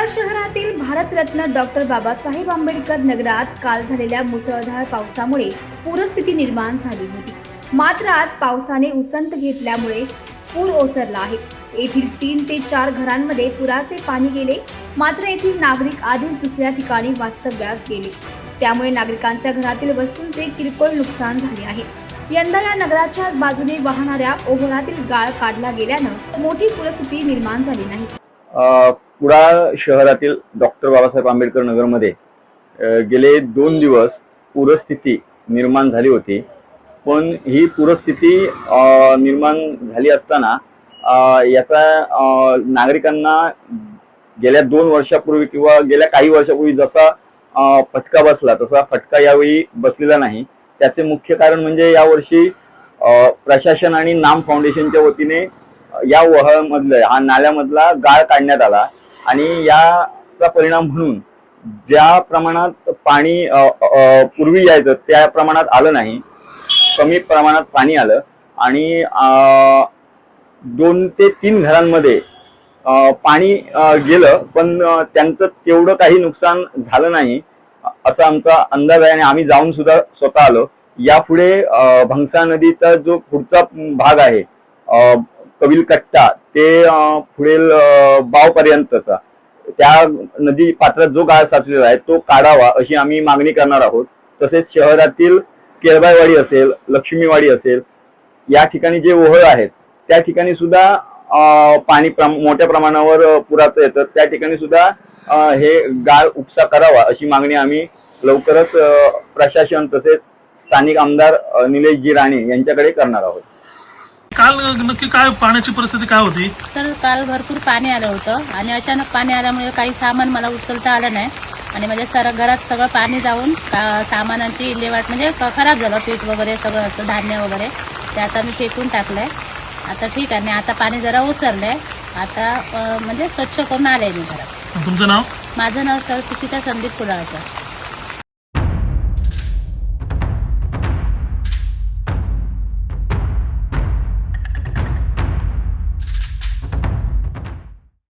कुडाळ शहरातील भारतरत्न डॉक्टर बाबासाहेब आंबेडकर नगरात काल झालेल्या मुसळधार पावसामुळे पूरस्थिती निर्माण झाली होती. मात्र आज पावसाने उसंत घेतल्यामुळे पूर ओसरला आहे. येथील तीन ते चार घरांमध्ये पुराचे पाणी गेले. मात्र येथील नागरिक आधीच दुसऱ्या ठिकाणी वास्तव्यास गेले. त्यामुळे नागरिकांच्या घरातील वस्तूंचे किरकोळ नुकसान झाले आहे. यंदा या नगराच्या बाजूने वाहणाऱ्या ओघरातील गाळ काढला गेल्यानं मोठी पूरस्थिती निर्माण झाली नाही. कुडाळ शहरातील डॉक्टर बाबासाहेब आंबेडकर नगरमध्ये गेले दोन दिवस पूरस्थिती निर्माण झाली होती. पण ही पूरस्थिती निर्माण झाली असताना याचा नागरिकांना गेल्या दोन वर्षापूर्वी किंवा गेल्या काही वर्षापूर्वी जसा फटका बसला तसा फटका यावेळी बसलेला नाही. त्याचे मुख्य कारण म्हणजे यावर्षी प्रशासन आणि नाम फाउंडेशनच्या वतीने या वहळमधलं हा नाल्यामधला गाळ काढण्यात आला. आणि याचा परिणाम म्हणून ज्या प्रमाणात पाणी पूर्वी यायचं त्या प्रमाणात आलं नाही. कमी प्रमाणात पाणी आलं. आणि दोन ते तीन घरांमध्ये पाणी गेलं पण त्यांचं तेवढं काही नुकसान झालं नाही असा आमचा अंदाज आहे. आणि आम्ही जाऊन सुद्धा स्वतः आलो. यापुढे भंगसा नदीचा जो पुढचा भाग आहे अ, कट्टा ते पुढील अ, बावपर्यंतचा. त्या नदी पात्रात जो गाळ साचलेला आहे तो काढावा अशी आम्ही मागणी करणार आहोत. तसेच शहरातील केळबाईवाडी असेल लक्ष्मीवाडी असेल या ठिकाणी जे ओहळ आहेत त्या ठिकाणी सुद्धा पाणी मोठ्या प्रमाणावर पुराचं येतं. त्या ठिकाणी सुद्धा हे गाळ उपसा करावा अशी मागणी आम्ही लवकरच प्रशासन तसेच स्थानिक आमदार निलेशजी राणे यांच्याकडे करणार आहोत. काल नक्की काय पाण्याची परिस्थिती काय होती? सर काल भरपूर पाणी आलं होतं आणि अचानक पाणी आल्यामुळे काही सामान मला उचलता आलं नाही. आणि म्हणजे सर घरात सगळं पाणी जाऊन का- सामानांची विल्हेवाट म्हणजे क- खराब झालं पीठ वगैरे सगळं असं धान्य वगैरे. ते आता मी फेकून टाकलंय. आता ठीक आहे आणि आता पाणी जरा ओसरलंय. आता अं, म्हणजे स्वच्छ करून आलंय मी घरात. तुमचं नाव? माझं नाव सर सुचिता संदीप कुडाळकर.